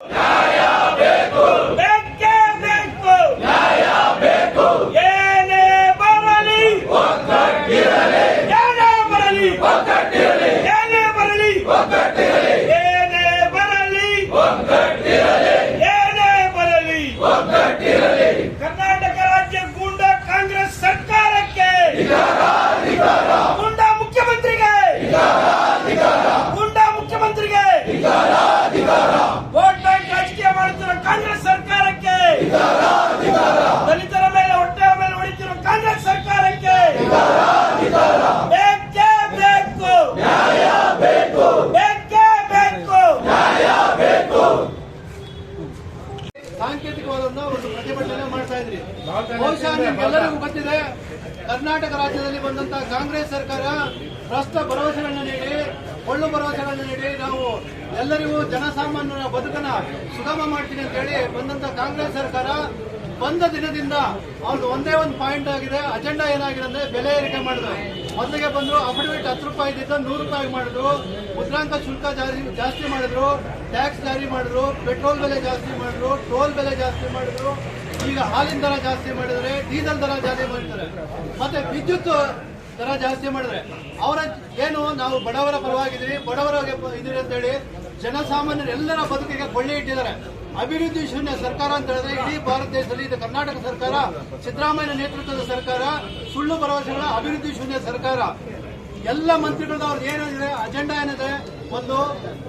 Yeah. ಬಹುಶಃ ನಿಮ್ಗೆಲ್ಲರಿಗೂ ಗೊತ್ತಿದೆ, ಕರ್ನಾಟಕ ರಾಜ್ಯದಲ್ಲಿ ಬಂದಂತಹ ಕಾಂಗ್ರೆಸ್ ಸರ್ಕಾರ ಭ್ರಷ್ಟ ಭರವಸೆಗಳನ್ನು ನೀಡಿ, ಒಳ್ಳು ಭರವಸೆಗಳನ್ನು ನೀಡಿ, ನಾವು ಎಲ್ಲರಿಗೂ ಜನಸಾಮಾನ್ಯರ ಬದುಕನ್ನ ಸುಗಮ ಮಾಡ್ತೀನಿ ಅಂತ ಹೇಳಿ ಬಂದಂತ ಕಾಂಗ್ರೆಸ್ ಸರ್ಕಾರ ಬಂದ ದಿನದಿಂದ ಅವ್ರದ್ದು ಒಂದೇ ಒಂದು ಪಾಯಿಂಟ್ ಆಗಿದೆ ಅಜೆಂಡಾ ಏನಾಗಿದೆ ಅಂದ್ರೆ ಬೆಲೆ ಏರಿಕೆ ಮಾಡಿದ್ರು. ಮೊದಲಿಗೆ ಬಂದ್ರು ಅಫಿಡವಿಟ್ ಹತ್ತು ರೂಪಾಯಿ ಇದ್ದಿದ್ದ ನೂರು ರೂಪಾಯಿ ಮಾಡಿದ್ರು. ಮುದ್ರಾಂಕ ಶುಲ್ಕ ಜಾರಿ, ಜಾಸ್ತಿ ಮಾಡಿದ್ರು ಟ್ಯಾಕ್ಸ್ ಜಾರಿ ಮಾಡಿದ್ರು ಪೆಟ್ರೋಲ್ ಬೆಲೆ ಜಾಸ್ತಿ ಮಾಡಿದ್ರು ಟೋಲ್ ಬೆಲೆ ಜಾಸ್ತಿ ಮಾಡಿದ್ರು, ಈಗ ಹಾಲಿನ ದರ ಜಾಸ್ತಿ ಮಾಡಿದರೆ ಡೀಸೆಲ್ ದರ ಜಾಸ್ತಿ ಮಾಡಿದ್ದಾರೆ. ಮತ್ತೆ ವಿದ್ಯುತ್ ದರ ಜಾಸ್ತಿ ಮಾಡಿದ್ರೆ, ಅವರ ಏನು ನಾವು ಬಡವರ ಪರವಾಗಿದ್ದೀವಿ, ಬಡವರ ಹೇಳಿ ಜನಸಾಮಾನ್ಯರು ಎಲ್ಲರ ಬದುಕಿಗೆ ಕೊಳ್ಳೆ ಇಟ್ಟಿದ್ದಾರೆ. ಅಭಿವೃದ್ಧಿ ಶೂನ್ಯ ಸರ್ಕಾರ ಅಂತ ಹೇಳಿದ್ರೆ ಇಡೀ ಭಾರತ ದೇಶದಲ್ಲಿ ಇದು ಕರ್ನಾಟಕ ಸರ್ಕಾರ, ಸಿದ್ದರಾಮಯ್ಯ ನೇತೃತ್ವದ ಸರ್ಕಾರ, ಸುಳ್ಳು ಭರವಸೆಗಳ ಅಭಿವೃದ್ಧಿ ಶೂನ್ಯ ಸರ್ಕಾರ. ಎಲ್ಲ ಮಂತ್ರಿಗಳದ್ದು ಅವ್ರದ್ದು ಏನಿದೆ, ಅಜೆಂಡಾ ಏನಿದೆ, ಒಂದು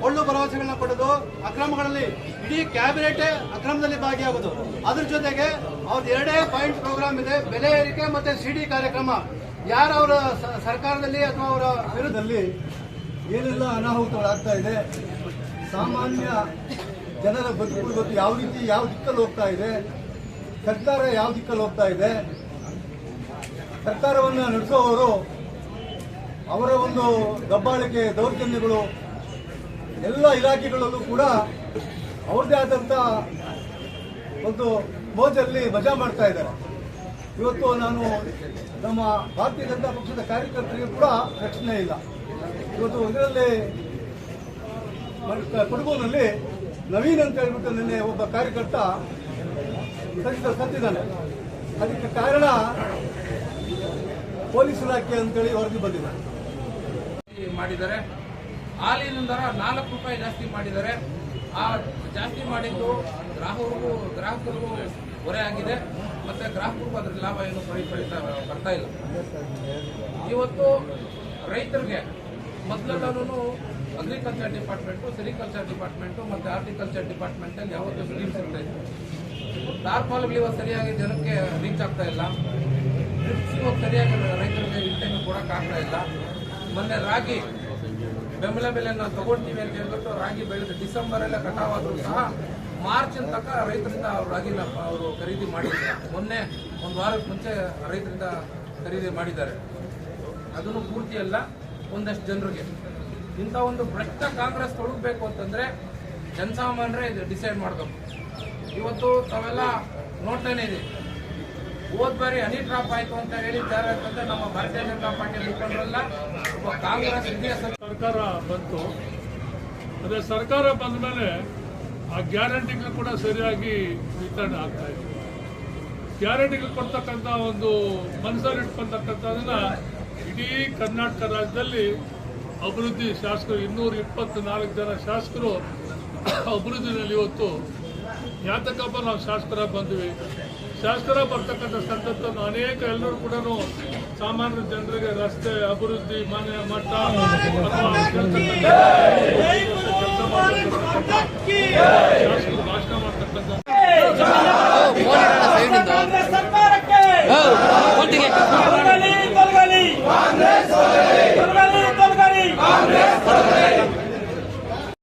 ಒಳ್ಳು ಭರವಸೆಗಳನ್ನ ಕೊಡೋದು, ಅಕ್ರಮಗಳಲ್ಲಿ ಇಡೀ ಕ್ಯಾಬಿನೆಟ್ ಅಕ್ರಮದಲ್ಲಿ ಭಾಗಿಯಾಗೋದು. ಅದ್ರ ಜೊತೆಗೆ ಅವ್ರದ್ದು ಎರಡೇ ಪಾಯಿಂಟ್ ಪ್ರೋಗ್ರಾಮ್ ಇದೆ, ಬೆಲೆ ಏರಿಕೆ ಮತ್ತೆ ಸಿಡಿ ಕಾರ್ಯಕ್ರಮ. ಯಾರು ಅವರ ಸರ್ಕಾರದಲ್ಲಿ ಅಥವಾ ಅವರ ವಿರುದ್ಧದಲ್ಲಿ ಏನೆಲ್ಲ ಅನಾಹುತಗಳಾಗ್ತಾ ಇದೆ, ಸಾಮಾನ್ಯ ಜನರ ಬದುಕು ಇವತ್ತು ಯಾವ ರೀತಿ, ಯಾವ ದಿಕ್ಕಲ್ಲಿ ಹೋಗ್ತಾ ಇದೆ? ಸರ್ಕಾರ ಯಾವ ದಿಕ್ಕಲ್ಲಿ ಹೋಗ್ತಾ ಇದೆ? ಸರ್ಕಾರವನ್ನು ನಡೆಸುವವರು ಅವರ ಒಂದು ದಬ್ಬಾಳಿಕೆ ದೌರ್ಜನ್ಯಗಳು ಎಲ್ಲ ಇಲಾಖೆಗಳಲ್ಲೂ ಕೂಡ ಅವ್ರದ್ದೇ ಆದಂಥ ಒಂದು ಮೋಜಲ್ಲಿ ಮಜಾ ಮಾಡ್ತಾ ಇದ್ದಾರೆ. ಇವತ್ತು ನಾನು ನಮ್ಮ ಭಾರತೀಯ ಜನತಾ ಪಕ್ಷದ ಕಾರ್ಯಕರ್ತರಿಗೆ ಕೂಡ ರಕ್ಷಣೆ ಇಲ್ಲ. ಇವತ್ತು ಇದರಲ್ಲಿ ಕೊಡಗುನಲ್ಲಿ ನವೀನ್ ಅಂತ ಹೇಳ್ಬಿಟ್ಟು ನಿನ್ನೆ ಒಬ್ಬ ಕಾರ್ಯಕರ್ತ ಸತ್ತಿದ ಸತ್ತಿದ್ದಾನೆ. ಅದಕ್ಕೆ ಕಾರಣ ಪೊಲೀಸ್ ಇಲಾಖೆ ಅಂತೇಳಿ ವರದಿ ಬಂದಿದೆ. ಮಾಡಿದ್ದಾರೆ. ಹಾಲಿನ ದರ ನಾಲ್ಕು ರೂಪಾಯಿ ಜಾಸ್ತಿ ಮಾಡಿದ್ದಾರೆ. ಆ ಜಾಸ್ತಿ ಮಾಡಿದ್ದು ಗ್ರಾಹಕರಿಗೂ ಗ್ರಾಹಕರಿಗೂ ಹೊರೆ ಆಗಿದೆ. ಮತ್ತೆ ಗ್ರಾಹಕರಿಗೂ ಅದ್ರ ಲಾಭ ಏನು ಪಡಿ ಪಡಿತಾ ಬರ್ತಾ ಇಲ್ಲ. ಇವತ್ತು ರೈತರಿಗೆ ಮೊದಲೆಲ್ಲರೂ ಅಗ್ರಿಕಲ್ಚರ್ ಡಿಪಾರ್ಟ್ಮೆಂಟು ಸೆರಿಕಲ್ಚರ್ ಡಿಪಾರ್ಟ್ಮೆಂಟು ಮತ್ತೆ ಹಾರ್ಟಿಕಲ್ಚರ್ ಡಿಪಾರ್ಟ್ಮೆಂಟಲ್ಲಿ ಯಾವತ್ತೂ ಸ್ಕೀಮ್ಸ್ ಇರ್ತಾ ಇತ್ತು ಟಾರ್ಪಾಲ್ಗಳು ಇವತ್ತು ಸರಿಯಾಗಿ ಜನಕ್ಕೆ ರೀಚ್ ಆಗ್ತಾ ಇಲ್ಲ. ಡ್ರಿಪ್ಸ್ ಇವತ್ತು ಸರಿಯಾಗಿ ರೈತರಿಗೆ ಕೊಡಕ್ ಆಗ್ತಾ ಇಲ್ಲ. ಮೊನ್ನೆ ರಾಗಿ ಬೆಂಬಲ ಬೆಲೆ ನಾವು ತಗೊಳ್ತೀವಿ ಅಂತ ಹೇಳ್ಬಿಟ್ಟು ರಾಗಿ ಬೆಳೆದು ಡಿಸೆಂಬರ್ ಎಲ್ಲ ಕಟಾವಾದರೂ ಸಹ ಮಾರ್ಚ್ ತನಕ ರೈತರಿಂದ ಅವ್ರು ರಾಗಿನ ಅವರು ಖರೀದಿ ಮಾಡಿದ್ದಾರೆ. ಮೊನ್ನೆ ಒಂದು ವಾರಕ್ಕೆ ಮುಂಚೆ ರೈತರಿಂದ ಖರೀದಿ ಮಾಡಿದ್ದಾರೆ. ಅದನ್ನು ಪೂರ್ತಿ ಅಲ್ಲ, ಒಂದಷ್ಟು ಜನರಿಗೆ. ಇಂಥ ಒಂದು ಭ್ರಷ್ಟ ಕಾಂಗ್ರೆಸ್ ತೊಡಗಬೇಕು ಅಂತಂದ್ರೆ ಜನಸಾಮಾನ್ಯರೇ ಇದು ಡಿಸೈಡ್ ಮಾಡಬೇಕು. ಇವತ್ತು ತಾವೆಲ್ಲ ನೋಡ್ತಾನೆ ಇದೆ ಹೋದ್ ಬಾರಿ ಹನಿ ಡ್ರಾಪ್ ಆಯ್ತು ಅಂತ ಹೇಳಿದ್ದಾರೆ ಅಂತಂದ್ರೆ ನಮ್ಮ ಭಾರತೀಯ ಜನತಾ ಪಾರ್ಟಿ ಮುಖಂಡರೆಲ್ಲ ಕಾಂಗ್ರೆಸ್ ಸರ್ಕಾರ ಬಂತು. ಅದೇ ಸರ್ಕಾರ ಬಂದ ಮೇಲೆ ಆ ಗ್ಯಾರಂಟಿಗಳು ಕೂಡ ಸರಿಯಾಗಿ ವಿತರಣೆ ಆಗ್ತಾ ಇದೆ ಗ್ಯಾರಂಟಿಗಳು ಕೊಡ್ತಕ್ಕಂಥ ಒಂದು ಮನಸ್ಸಲ್ಲಿ ಇಟ್ಕೊಂತಕ್ಕಂಥದನ್ನ ಇಡೀ ಕರ್ನಾಟಕ ರಾಜ್ಯದಲ್ಲಿ ಅಭಿವೃದ್ಧಿ ಶಾಸಕರು ಇನ್ನೂರ ಇಪ್ಪತ್ನಾಲ್ಕು ಜನ ಶಾಸಕರು ಅಭಿವೃದ್ಧಿನಲ್ಲಿ ಇವತ್ತು ಯಾತಕ್ಕಪ್ಪ ನಾವು ಶಾಸಕರ ಬಂದ್ವಿ. ಶಾಸಕರ ಬರ್ತಕ್ಕಂಥ ಸಂದರ್ಭದಲ್ಲಿ ಅನೇಕ ಎಲ್ಲರೂ ಕೂಡ ಸಾಮಾನ್ಯ ಜನರಿಗೆ ರಸ್ತೆ ಅಭಿವೃದ್ಧಿ ಮನೆ ಶಾಸಕರು ಭಾಷಣ ಮಾಡ್ತಕ್ಕಂಥ